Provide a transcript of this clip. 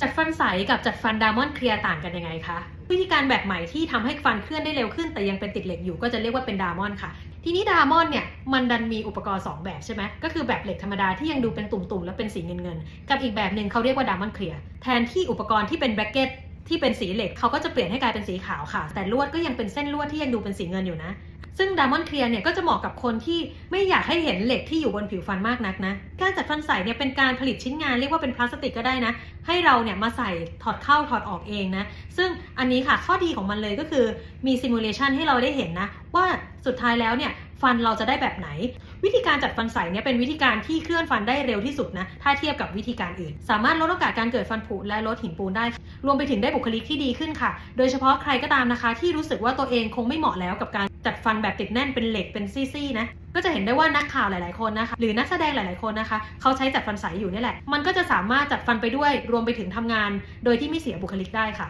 จัดฟันใสกับจัดฟันดามอนเคลียร์ต่างกันยังไงคะวิธีการแบบใหม่ที่ทำให้ฟันเคลื่อนได้เร็วขึ้น แต่ยังเป็นติดเหล็กอยู่ก็จะเรียกว่าเป็นดามอนค่ะ ทีนี้ดามอนเนี่ยมันดันมีอุปกรณ์ 2 แบบใช่ไหมก็คือแบบเหล็กธรรมดาที่ยังดูเป็นตุ่มๆแล้วเป็นสีเงินๆกับอีกแบบหนึ่งเขาเรียกว่าดามอนเคลียร์แทนที่อุปกรณ์ที่เป็นแบรกเก็ตที่เป็นสีเหล็กเขาก็จะเปลี่ยนให้กลายเป็นสีขาวค่ะ แต่ลวดก็ยังเป็นเส้นลวดที่ยังดูเป็นสีเงินอยู่นะ ซึ่งดามอนเคลียร์เนี่ยก็จะเหมาะกับคนที่ไม่อยากให้เห็นเหล็กที่อยู่บนผิวฟันมากนักนะ การจัดฟันใสเนี่ยเป็นการผลิตชิ้นงานเรียกว่าเป็นพลาสติกก็ได้นะ ให้เราเนี่ยมาใส่ถอดเข้าถอดออกเองนะ ซึ่งอันนี้ค่ะข้อดีของมันเลยก็คือมีซิมูเลชันให้เราได้เห็นนะ ว่าสุดท้ายแล้วเนี่ย ฟันเราจะได้แบบไหน วิธีการจัดฟันใสเนี่ยเป็นวิธีการที่เคลื่อนฟันได้เร็วที่สุดนะ ถ้าเทียบกับวิธีการอื่น สามารถลดโอกาสการเกิดฟันผุและลดหินปูนได้ รวมไปถึงได้บุคลิกที่ดีขึ้นค่ะ โดยเฉพาะใครก็ตามนะคะ ที่รู้สึกว่าตัวเองคงไม่เหมาะแล้วกับการจัดฟันแบบติดแน่นเป็นเหล็กเป็นซี่ๆนะก็จะเห็นได้ว่านักข่าวหลาย ๆ คนนะคะ หรือนักแสดงหลาย ๆ คนนะคะ เขาใช้จัดฟันใสอยู่นี่แหละ มันก็จะสามารถจัดฟันไปด้วย รวมไปถึงทำงาน โดยที่ไม่เสียบุคลิกได้ค่ะ